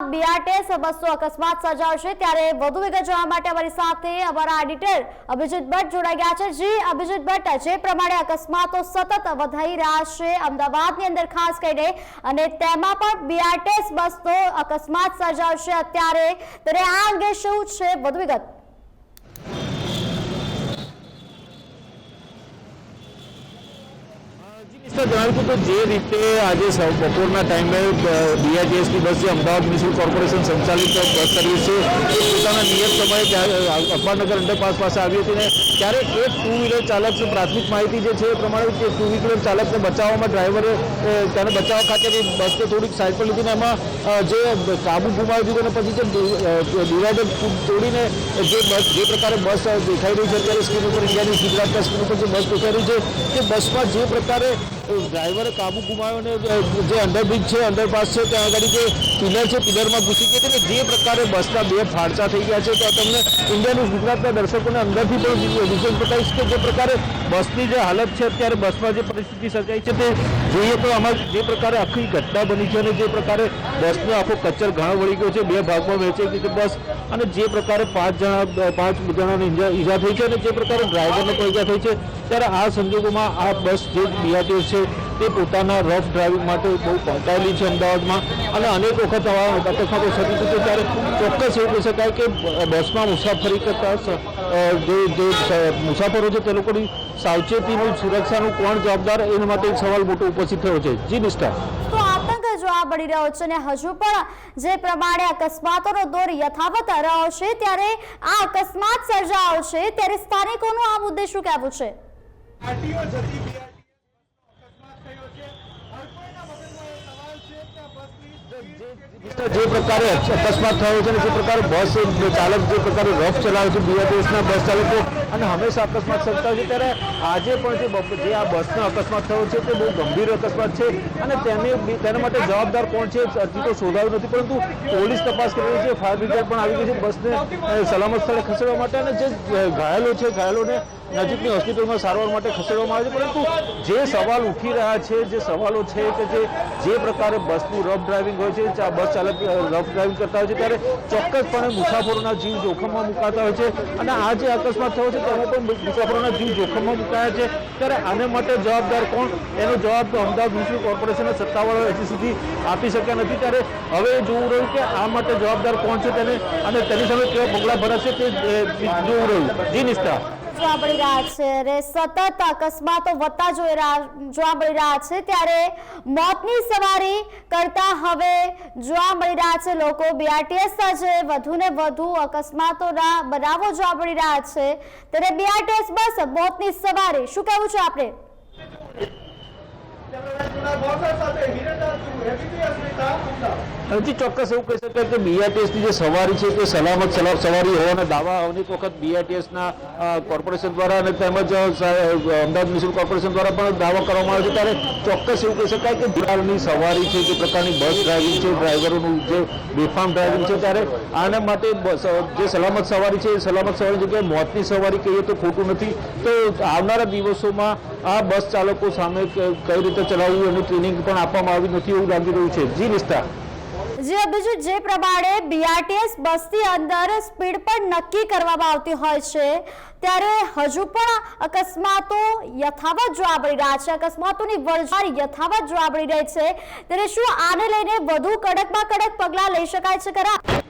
BRTS બસો અકસ્માત સર્જાવશે ત્યારે વધુ વિગત જાણવા માટે અમારી સાથે અમારા એડિટર અભિજીત ભટ્ટ જોડાઈ ગયા છે. જી, અભિજીત ભટ્ટ, જે પ્રમાણે અકસ્માતો સતત વધાઈ રહ્યા છે અમદાવાદની અંદર ખાસ કરીને, અને તેમાં પણ બીઆરટીએસ બસનો અકસ્માત સર્જાવશે અત્યારે. ત્યારે આ અંગે શું છે? વધુ વિગત. મિસ્ટર જણાવ્યું કે જે રીતે આજે બપોરના ટાઈમે બીઆરટીએસની બસ જે અમદાવાદ મ્યુનિસિપલ કોર્પોરેશન સંચાલિત બસ સર્વિસ છે, એ પોતાના નિયત સમયે અખબારનગર અંડરપાસ પાસે આવી હતી ને, ત્યારે એક ટુ વ્હીલર ચાલકની પ્રાથમિક માહિતી જે છે એ પ્રમાણે કે ટુ વ્હીલર ચાલકને બચાવવામાં ડ્રાઈવરે તેને બચાવવા ખાતે બસને થોડીક સાઈડ પર લીધી ને એમાં જે કાબુ ગુમાવી દીધો અને પછી જે ડિવાઈડર તોડીને જે બસ, જે પ્રકારે બસ દેખાઈ રહી છે અત્યારે સ્ક્રીન ઉપર ઇન્ડિયાની ગુજરાતના સ્ક્રીન ઉપર જે બસ દેખાઈ રહી છે, તે બસમાં જે પ્રકારે ડ્રાઈવરે કાબુ ગુમાવ્યો ને જે અંડરબ્રિજ છે અંડરપાસ છે, ત્યાં આગળ જે પિલર છે, પિલરમાં ઘૂસી ગયા છે ને જે પ્રકારે બસના બે ફાળસા થઈ ગયા છે તો તમને ઇન્ડિયાનું ગુજરાતના દર્શકોને અંદરથી પણ વિઝુઅલ બતાવીશ કે જે પ્રકારે બસની જે હાલત છે, અત્યારે બસમાં જે પરિસ્થિતિ સર્જાઈ છે તે જોઈએ તો આમાં જે પ્રકારે આખી ઘટના બની છે અને જે પ્રકારે બસનો આખો કચર ઘણો વળી ગયો છે, બે ભાગમાં વહેંચાઈ ગઈ છે બસ અને જે પ્રકારે પાંચ જણા, પાંચ જણાને ઈજા થઈ છે અને જે પ્રકારે ડ્રાઈવરને પણ ઈજા થઈ છે, ત્યારે આ સંજોગોમાં આ બસ જે બીઆરટીઓ છે તે પોતાના રફ ડ્રાઇવિંગ માટે બહુ પહોંચાયેલી છે અમદાવાદમાં. અને અનેક વખત આવા અકસ્માતો થતી હતી ત્યારે ચોક્કસ એવું કહી શકાય કે બસમાં મુસાફરી કરતા જે જે મુસાફરો છે તે લોકોની સાવચેતીનું સુરક્ષાનું કોણ જવાબદાર એના માટે એક સવાલ મોટો ઉપસ્થિત થયો છે. જી નિષ્ઠા આતંક જોવા મળી રહ્યો છે અને હજુ પણ જે પ્રમાણે અકસ્માતોનો દોર યથાવત રહ્યો છે ત્યારે આ અકસ્માત સર્જાયો છે ત્યારે સ્થાનિકોનું આ મુદ્દે શું કહેવું છે આરટીઓ જતી બીઆરટીએસ અકસ્માત થયો છે હર કોઈના મગજમાં એ સવાલ છે કે આ બસની જે પ્રકારે અકસ્માત થયો છે અને જે પ્રકારે બસ ચાલક, જે પ્રકારે રફ ચલાવે છે, બીઆરટીએસના બસ ચાલકો, અને હંમેશા અકસ્માત સર્જતા છે. ત્યારે આજે પણ જે આ બસનો અકસ્માત થયો છે, તે બહુ ગંભીર અકસ્માત છે અને તેને તેના માટે જવાબદાર કોણ છે, હજી તો શોધાયું નથી, પરંતુ પોલીસ તપાસ કરી રહી છે. ફાયર બ્રિગેડ પણ આવી ગઈ છે બસને સલામત સ્થળે ખસેડવા માટે અને જે ઘાયલો છે, ઘાયલોને નજીકની હોસ્પિટલમાં સારવાર માટે ખસેડવામાં આવે છે, પરંતુ જે સવાલ ઉઠી રહ્યા છે, જે સવાલો છે કે જે જે પ્રકારે બસનું રફ ડ્રાઇવિંગ હોય છે બસ ચાલક રફ ડ્રાઇવિંગ કરતા હોય છે, ત્યારે ચોક્કસપણે મુસાફરોના જીવ જોખમમાં મુકાતા હોય છે અને આ જે અકસ્માત થયો છે, તેમાં પણ મુસાફરોના જીવ જોખમમાં મુકાયા છે. ત્યારે આને માટે જવાબદાર કોણ? એનો જવાબ તો અમદાવાદ મ્યુનિસિપલ કોર્પોરેશનના સત્તાવાળાઓ હજી સુધી આપી શક્યા નથી. ત્યારે હવે જોવું રહ્યું કે આ માટે જવાબદાર કોણ છે તેને? અને તેની સામે કેવા પગલાં ભરાશે તે જોવું રહ્યું. જી નિષ્ઠા. જોવા મળી રહ્યા છે. અને સતત અકસ્માતો વધતા જોઈ રહ્યા, જોવા મળી રહ્યા છે. ત્યારે મોતની સવારી કરતા હવે જોવા મળી રહ્યા છે. લોકો બીઆરટીએસ જે વધુ ને વધુ અકસ્માતોના બનાવો જોવા મળી રહ્યા છે. ત્યારે બીઆરટીએસ બસ મોતની સવારી. શું કહેવું છે આપણે? હજી ચોક્કસ એવું કહી શકાય કે બીઆરટીએસની જે સવારી છે તે સલામત સલામ સવારી હોવાના દાવા અનેક વખત બીઆરટીએસના કોર્પોરેશન દ્વારા અને તેમજ અમદાવાદ મ્યુનિસિપલ કોર્પોરેશન દ્વારા પણ દાવો કરવામાં આવે છે. ત્યારે ચોક્કસ એવું કહી શકાય કે બિહારની સવારી છે, જે પ્રકારની બસ ડ્રાઇવિંગ છે, ડ્રાઈવરોનું જે બેફામ ડ્રાઇવિંગ છે, ત્યારે આના માટે જે સલામત સવારી છે, એ સલામત સવારી જગ્યાએ મોતની સવારી કહીએ તો ખોટું નથી. તો આવનારા દિવસોમાં આ બસ ચાલકો સામે કઈ રીતે ચલાવવું એની ટ્રેનિંગ પણ આપવામાં આવી નથી એવું લાગી રહ્યું છે. જી, નિષ્ઠા. જે બીજું જે પ્રમાણે બીઆરટીએસ બસની અંદર સ્પીડ પણ નક્કી કરવામાં આવતી હોય છે, ત્યારે હજુ પણ અકસ્માતો યથાવત જોવા મળી રહ્યા છે. અકસ્માતોની વરજાર યથાવત જોવા મળી રહી છે, ત્યારે શું આને લઈને વધુ કડકમાં કડક પગલાં લઈ શકાય છે ખરા?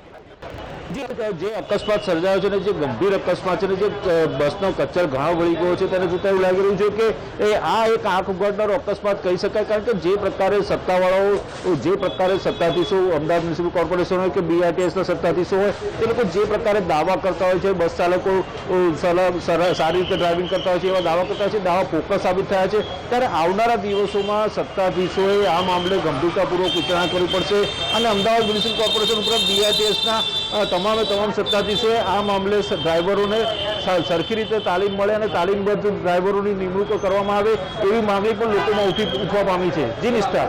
જે અકસ્માત સર્જાયો છે ને, જે ગંભીર અકસ્માત છે ને, જે બસનો કચ્ચર ઘણો વળી ગયો છે, તેને જોતા એવું લાગી રહ્યું છે કે એ આ એક આંખ ઉગાડનારો અકસ્માત કહી શકાય, કારણ કે જે પ્રકારે સત્તાવાળાઓ જે પ્રકારે સત્તાધીશો અમદાવાદ મ્યુનિસિપલ કોર્પોરેશન હોય કે બીઆરટીએસના સત્તાધીશો હોય તે લોકો જે પ્રકારે દાવા કરતા હોય છે, બસ ચાલકો સારી રીતે ડ્રાઇવિંગ કરતા હોય છે, એવા દાવા કરતા હોય છે, દાવા ફોકસ સાબિત થયા છે, ત્યારે આવનારા દિવસોમાં સત્તાધીશોએ આ મામલે ગંભીરતાપૂર્વક વિચારણા કરવી પડશે અને અમદાવાદ મ્યુનિસિપલ કોર્પોરેશન ઉપરાંત બીઆરટીએસના તમામે તમામ સત્તાધીશોએ આ મામલે ડ્રાઈવરોને સરખી રીતે તાલીમ મળે અને તાલીમબદ્ધ ડ્રાઈવરોની નિમણૂક કરવામાં આવે એવી માંગણી પણ લોકોમાં ઉઠી ઉઠવા પામી છે. જી નિષ્ઠા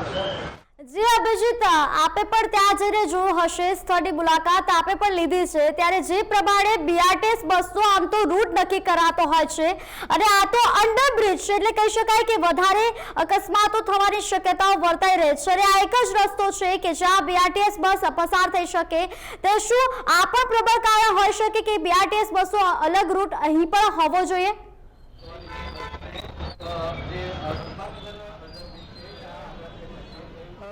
જી અભિજીત આપે પણ ત્યાં જઈને જોયું હશે, સ્થળની મુલાકાત આપે પણ લીધી છે, ત્યારે જે પ્રમાણે બીઆરટીએસ બસનો આમ તો રૂટ નક્કી કરાતો હોય છે, અને આ તો અંડરબ્રિજ છે, એટલે કહી શકાય કે વધારે અકસ્માતો થવાની શક્યતાઓ વર્તાઈ રહે છે, અને આ એક જ રસ્તો છે કે જ્યાં બીઆરટીએસ બસ પસાર થઈ શકે. તે શું આ પણ પ્રબળ કારણ હોઈ શકે કે બીઆરટીએસ બસો અલગ રૂટ અહીં પણ હોવો જોઈએ?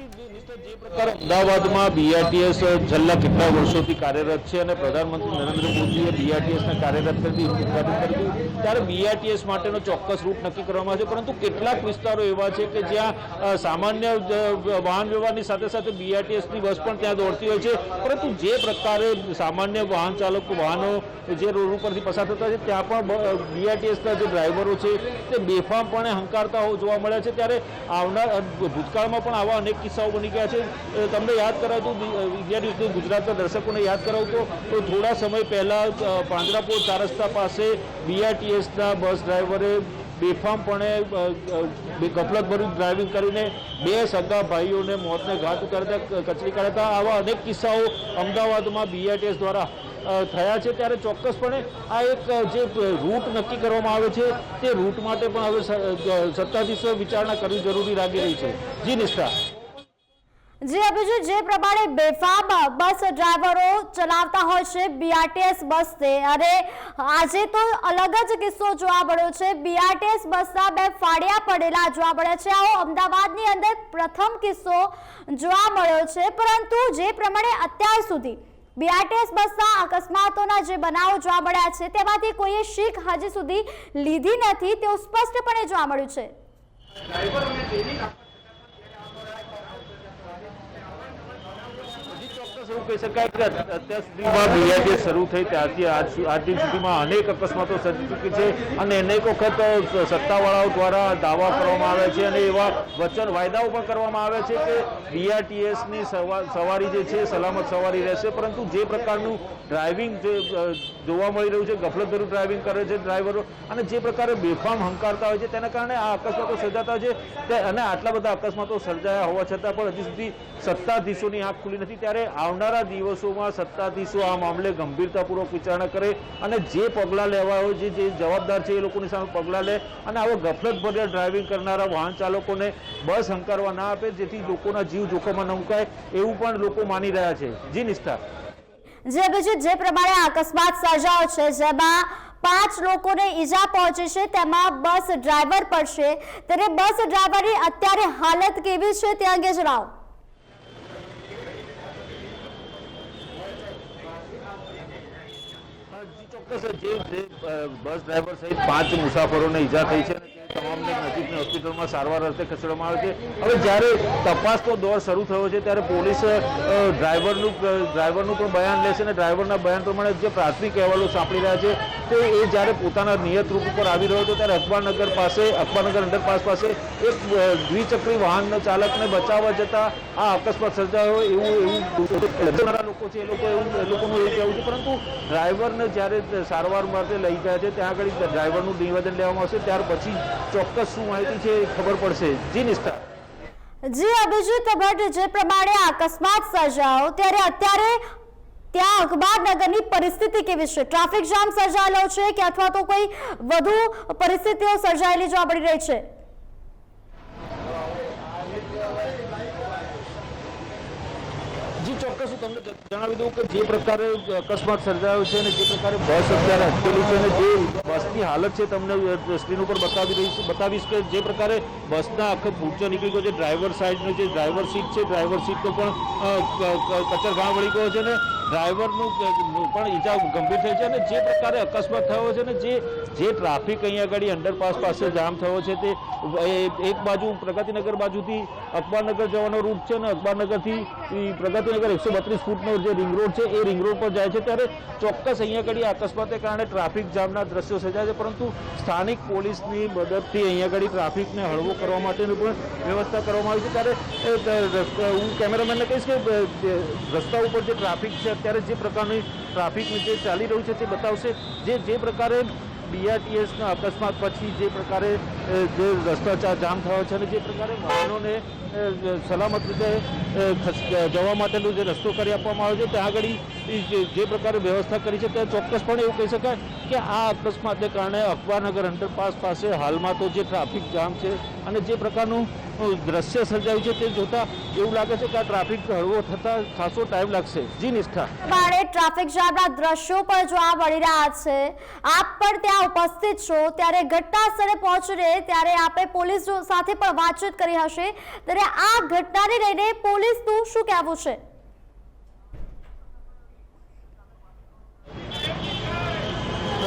અમદાવાદમાં બીઆરટીએસ છેલ્લા કેટલા વર્ષોથી કાર્યરત છે અને પ્રધાનમંત્રી નરેન્દ્ર મોદીએ બીઆરટીએસને કાર્યરત કરી, ઉદઘાટન કર્યું ત્યારે બીઆરટીએસ માટેનો ચોક્કસ રૂટ નક્કી કરવામાં છે, પરંતુ કેટલાક વિસ્તારો એવા છે કે જ્યાં સામાન્ય વાહન વ્યવહારની સાથે સાથે બીઆરટીએસની બસ પણ ત્યાં દોડતી હોય છે, પરંતુ જે પ્રકારે સામાન્ય વાહન ચાલકો, વાહનો જે રોડ ઉપરથી પસાર થતા છે, ત્યાં પણ બીઆરટીએસના જે ડ્રાઈવરો છે, તે બેફામપણે હંકારતા હોવ જોવા મળ્યા છે. ત્યારે આવનાર ભૂતકાળમાં પણ આવા અનેક કિસ્સાઓ બની ગયા છે. તમને યાદ કરાવતું ઇન્ડિયા ન્યૂઝ ગુજરાતના દર્શકોને યાદ કરાવતો તો થોડા સમય પહેલાં પાંજરાપોળ ચાર પાસે બીઆરટીએસના બસ ડ્રાઈવરે બેફામપણે ગફલતભર્યું ડ્રાઇવિંગ કરીને બે સગા ભાઈઓને મોતને ઘાત કરતા કચરી કરતા આવા અનેક કિસ્સાઓ અમદાવાદમાં બીઆરટીએસ દ્વારા થયા છે. ત્યારે ચોક્કસપણે આ એક જે રૂટ નક્કી કરવામાં આવે છે, તે રૂટ માટે પણ હવે સ- સત્તાધીશોએ વિચારણા કરવી જરૂરી લાગી રહી છે. જી નિષ્ઠા. જી અભિજીત જે પ્રમાણે બેફામ બસ ડ્રાઈવરો ચલાવતા હોય છે બીઆરટીએસ બસને અને આજે તો અલગ જ કિસ્સો જોવા મળ્યો છે. બીઆરટીએસ બસના બે ફાળિયા પડેલા જોવા મળ્યા છે. આવો અમદાવાદની અંદર પ્રથમ કિસ્સો જોવા મળ્યો છે. પરંતુ જે પ્રમાણે અત્યાર સુધી બીઆરટીએસ બસના અકસ્માતોના જે બનાવો જોવા મળ્યા છે, તેમાંથી કોઈએ શીખ હજી સુધી લીધી નથી, તેવું સ્પષ્ટપણે જોવા મળ્યું છે. ચોક્કસ એવું કહી શકાય કે અત્યાર સુધીમાં બીઆરટીએસ શરૂ થઈ ત્યારથી આજ સુ- આજ સુધીમાં અનેક અકસ્માતો સર્જી ચૂકી છે અને અનેક વખત સત્તાવાળાઓ દ્વારા દાવા કરવામાં આવે છે અને એવા વચન વાયદાઓ પણ કરવામાં આવે છે કે બીઆરટીએસની સવારી જે છે સલામત સવારી રહેશે. પરંતુ જે પ્રકારનું ડ્રાઇવિંગ જે જોવા મળી રહ્યું છે ગફલતભર્યું ડ્રાઇવિંગ કરે છે ડ્રાઈવરો અને જે પ્રકારે બેફામ હંકારતા હોય છે તેના કારણે આ અકસ્માતો સર્જાતા હોય છે. અને આટલા બધા અકસ્માતો સર્જાયા હોવા છતાં પણ હજી સુધી સત્તાધીશોની આંખ ખુલી નથી. ત્યારે આવનારા દિવસોમાં સત્તાધીશો આ મામલે ગંભીરતાપૂર્વક વિચારણા કરે અને જે પગલાં લેવા હોય જે જવાબદાર છે એ લોકોની સામે પગલાં લે અને આવો ગફલતભર્યા ડ્રાઇવિંગ કરનારા વાહન ચાલકોને બસ હંકારવા ના આપે જેથી લોકોના જીવ જોખમમાં ન મુકાય એવું પણ લોકો માની રહ્યા છે. જી નિષ્ઠા. જે અભિજીત જે પ્રમાણે અકસ્માત સર્જાયો છે, જેમાં પાંચ લોકોને ઈજા પહોંચી છે, તેમાં બસ ડ્રાઈવર પણ છે. ત્યારે બસ ડ્રાઈવરની અત્યારે હાલત કેવી છે તે અંગે જણાવો જી બસ ડ્રાઈવર સહિત પાંચ મુસાફરોને ઈજા થઈ છે તમામને નજીકની હોસ્પિટલમાં સારવાર અર્થે ખસેડવામાં આવે છે. હવે જ્યારે તપાસનો દોર શરૂ થયો છે, ત્યારે પોલીસ ડ્રાઈવરનું ડ્રાઈવરનું પણ બયાન લેશે અને ડ્રાઈવરના બયાન પ્રમાણે જે પ્રાથમિક અહેવાલો સાંપડી રહ્યા છે તે એ જ્યારે પોતાના નિયત રૂપ ઉપર આવી રહ્યો હતો, ત્યારે અકબરનગર પાસે અકબરનગર અંડરપાસ પાસે એક દ્વિચક્રી વાહન ચાલકને બચાવવા જતા આ અકસ્માત સર્જાયો. એવું એવું લોકો છે, એ લોકો એવું, એ લોકોનું એવું કહેવું છે, પરંતુ ડ્રાઈવરને જ્યારે સારવાર માટે લઈ ગયા છે, ત્યાં આગળ ડ્રાઈવરનું નિવેદન લેવામાં આવશે, ત્યાર પછી ચોક્કસ શું માહિતી છે એ ખબર પડશે. જી નિષ્ઠા જી અભિજીત ભટ્ટ જે પ્રમાણે અકસ્માત સર્જાયો, ત્યારે અત્યારે ત્યાં અખબારનગરની પરિસ્થિતિ કેવી છે? ટ્રાફિક જામ સર્જાયેલો છે કે અથવા તો કોઈ વધુ પરિસ્થિતિઓ સર્જાયેલી જોવા મળી રહી છે? ચોક્કસ તમને જણાવી દઉં કે જે પ્રકારે અકસ્માત સર્જાયો છે અને જે પ્રકારે બસ અત્યારે અટકેલી છે અને જે બસની હાલત છે તમને સ્ક્રીન ઉપર બતાવી રહી બતાવીશ કે જે પ્રકારે બસના આખો ફૂટચો નીકળી ગયો છે. ડ્રાઈવર સાઈડનો જે ડ્રાઈવર સીટ છે, ડ્રાઈવર સીટનો પણ કચર ક- વળી ગયો છે અને ડ્રાઈવરનું પણ ઈજા ગંભીર થઈ છે અને જે પ્રકારે અકસ્માત થયો છે ને જે જે ટ્રાફિક અહીંયા આગળ અંડરપાસ પાસે જામ થયો છે તે એક બાજુ પ્રગતિનગર બાજુથી અકબરનગર જવાનો રૂટ છે અને અકબરનગરથી પ્રગતિનગર એકસો બત્રીસ ફૂટનો જે રિંગ રોડ છે, એ રિંગ રોડ પર જાય છે. ત્યારે ચોક્કસ અહીંયા આગળ અકસ્માતને કારણે ટ્રાફિક જામના દ્રશ્યો સર્જાય છે, પરંતુ સ્થાનિક પોલીસની મદદથી અહીંયા આગળ ટ્રાફિકને હળવો કરવા માટેની પણ વ્યવસ્થા કરવામાં આવી છે. ત્યારે હું કેમેરામેનને કહીશ કે રસ્તા ઉપર જે ટ્રાફિક છે, અત્યારે જે પ્રકારની ટ્રાફિક જે ચાલી રહ્યું છે, તે બતાવશે. જે જે પ્રકારે બીઆરટીએસના અકસ્માત પછી જે પ્રકારે જે ભ્રષ્ટાચાર જામ થયો છે અને જે પ્રકારે વાહનોને સલામત રીતે જવા માટેનો જે રસ્તો કરી આપવામાં આવ્યો છે, ત્યાં આગળ જે પ્રકારે વ્યવસ્થા કરી છે ત્યાં ચોક્કસપણે એવું કહી શકાય કે આ અકસ્માતને કારણે અકબરનગર અંડરપાસ પાસે હાલમાં તો જે ટ્રાફિક જામ છે અને જે પ્રકારનું દ્રશ્ય સર્જાયું છે તે જોતા એવું લાગે છે કે આ ટ્રાફિક હળવો થતાં ખાસો ટાઈમ લાગશે. જી નિષ્ઠા. પ્રમાણે ટ્રાફિક જામના દ્રશ્યો પણ જોવા મળી રહ્યા છે. આપ પણ ત્યાં ઉપસ્થિત છો. ત્યારે ઘટના સ્થળે પહોંચીને ત્યારે આપે પોલીસ સાથે પણ વાતચીત કરી હશે. ત્યારે આ ઘટનાને લઈને પોલીસનું શું કહેવું છે?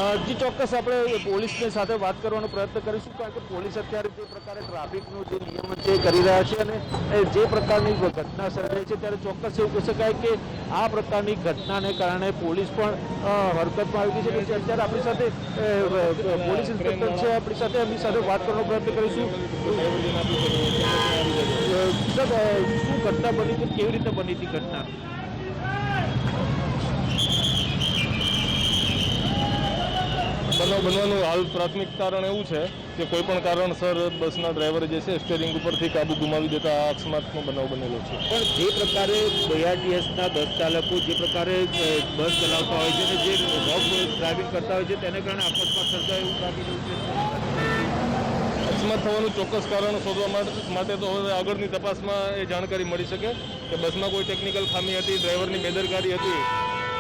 જી ચોક્કસ આપણે પોલીસની સાથે વાત કરવાનો પ્રયત્ન કરીશું, કારણ કે પોલીસ અત્યારે જે પ્રકારે ટ્રાફિકનું જે નિયમન છે કરી રહ્યા છે અને જે પ્રકારની ઘટના સર્જાઈ છે, ત્યારે ચોક્કસ એવું કહી શકાય કે આ પ્રકારની ઘટનાને કારણે પોલીસ પણ હરકતમાં આવી ગઈ છે. અત્યારે આપણી સાથે પોલીસ ઇન્સ્પેક્ટર છે, આપણી સાથે એમની સાથે વાત કરવાનો પ્રયત્ન કરીશું. સર શું ઘટના બની હતી કેવી રીતે બની હતી ઘટના? બનાવ બનવાનું હાલ પ્રાથમિક કારણ એવું છે કે કોઈ પણ કારણસર બસના ડ્રાઈવર જે છે સ્ટેરિંગ ઉપરથી કાબુ ગુમાવી દેતા આ અકસ્માતનો બનાવ બનેલો છે. પણ જે પ્રકારે બીઆરટીએસના બસ ચાલકો જે પ્રકારે બસ ચલાવતા હોય છે અને જે રોંગ ડ્રાઇવિંગ કરતા હોય છે તેને કારણે અકસ્માત સર્જાય એવું લાગી રહ્યું છે. અકસ્માત થવાનું ચોક્કસ કારણ શોધવા માટે તો હવે આગળની તપાસમાં એ જાણકારી મળી શકે કે બસમાં કોઈ ટેકનિકલ ખામી હતી ડ્રાઈવરની બેદરકારી હતી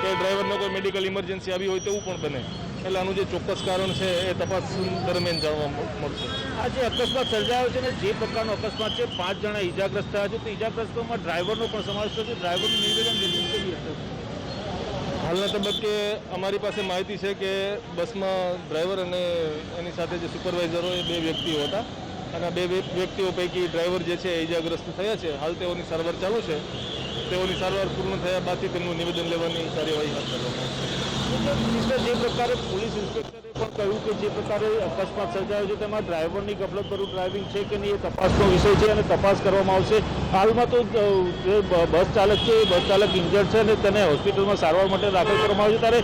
કે ડ્રાઈવરને કોઈ મેડિકલ ઇમરજન્સી આવી હોય તેવું પણ બને. એટલે આનું જે ચોક્કસ કારણ છે એ તપાસ દરમિયાન જાણવા મળશે. આ જે અકસ્માત સર્જાયો છે ને જે પ્રકારનો અકસ્માત છે પાંચ જણા ઈજાગ્રસ્ત થયા છે. તો ઈજાગ્રસ્તોમાં ડ્રાઈવરનો પણ સમાવેશ થયો છે. ડ્રાઈવરનું નિવેદન કેવી હશે હાલના તબક્કે અમારી પાસે માહિતી છે કે બસમાં ડ્રાઈવર અને એની સાથે જે સુપરવાઇઝરો એ બે વ્યક્તિઓ હતા. અને બે વ્યક્તિઓ પૈકી ડ્રાઈવર જે છે એ ઇજાગ્રસ્ત થયા છે. હાલ તેઓની સારવાર ચાલુ છે. તેઓની સારવાર પૂર્ણ થયા બાદથી તેમનું નિવેદન લેવાની કાર્યવાહી હાથ ધરવામાં આવશે. મિસ્ટર, જે પ્રકારે પોલીસ ઇન્સ્પેક્ટરે પણ કહ્યું કે જે પ્રકારે અકસ્માત સર્જાયો છે તેમાં ડ્રાઈવરની ગફલતભર્યું ડ્રાઇવિંગ છે કે નહીં એ તપાસનો વિષય છે અને તપાસ કરવામાં આવશે. હાલમાં તો જે બસ ચાલક છે એ બસ ચાલક ઇન્જર્ડ છે અને તેને હોસ્પિટલમાં સારવાર માટે દાખલ કરવામાં આવશે ત્યારે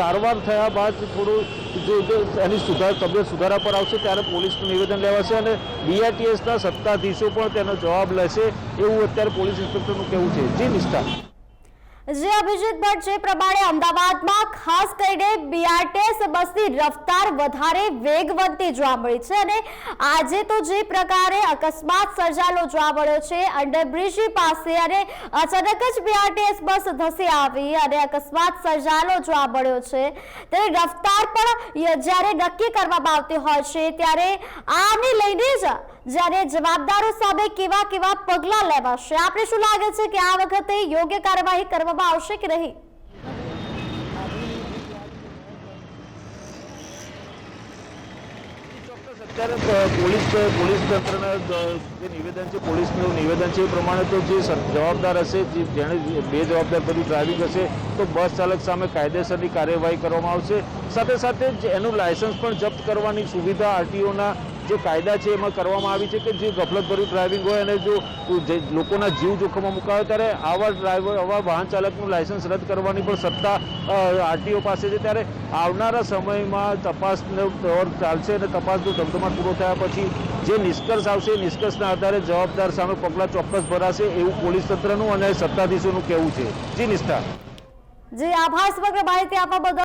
સારવાર થયા બાદ થોડું જો જો એની સુધાર તબિયત સુધારા પર આવશે ત્યારે પોલીસનું નિવેદન લેવાશે અને બીઆરટીએસના સત્તાધીશો પણ તેનો જવાબ લેશે એવું અત્યારે પોલીસ ઇન્સ્પેક્ટરનું કહેવું છે. જી નિષ્ઠા જે, અભિજીત ભટ્ટ, જે પ્રમાણે અમદાવાદમાં ખાસ કરીને બીઆરટીએસ બસની રફતાર વધારે વેગવંતી જોવા મળી છે અને આજે તો જે પ્રકારે અકસ્માત સર્જાયેલો જોવા મળ્યો છે અંડરબ્રિજ પાસે અને અચાનક જ બીઆરટીએસ બસ ધસી આવી અને અકસ્માત સર્જાયેલો જોવા મળ્યો છે. તેની રફતાર પણ જ્યારે નક્કી કરવામાં આવતી હોય છે, ત્યારે આને લઈને જ જ્યારે જવાબદારો સામે કેવા કેવા પગલાં લેવાશે? આપણે શું લાગે છે કે આ વખતે યોગ્ય કાર્યવાહી કરવામાં આવશે કે નહીં? અત્યારે પોલીસ પોલીસ જે નિવેદન છે, પોલીસનું નિવેદન છે એ પ્રમાણે તો જે જવાબદાર હશે, જે જેણે બે જવાબદાર ડ્રાઇવિંગ હશે, તો બસ ચાલક સામે કાયદેસરની કાર્યવાહી કરવામાં આવશે. સાથે સાથે જ એનું લાયસન્સ પણ જપ્ત કરવાની સુવિધા આરટીઓના જે કાયદા છે એમાં કરવામાં આવી છે કે જે ગફલતભર્યું ડ્રાઇવિંગ હોય અને જો લોકોના જીવ જોખમમાં મુકાવે ત્યારે આવા ડ્રાઈવર આવા વાહન ચાલકનું લાયસન્સ રદ કરવાની પણ સત્તા આરટીઓ પાસે છે. ત્યારે આવનારા સમયમાં તપાસનો દોર ચાલશે અને તપાસનો ધમધમાટ પૂરો થયા પછી જે નિષ્કર્ષ આવશે નિષ્કર્ષના આધારે જવાબદાર સામે પગલાં ચોક્કસ ભરાશે એવું પોલીસ તંત્રનું અને સત્તાધીશોનું કહેવું છે. જી, નિષ્ઠા. જે, આભાર, સમગ્ર માહિતી આપવા બદલ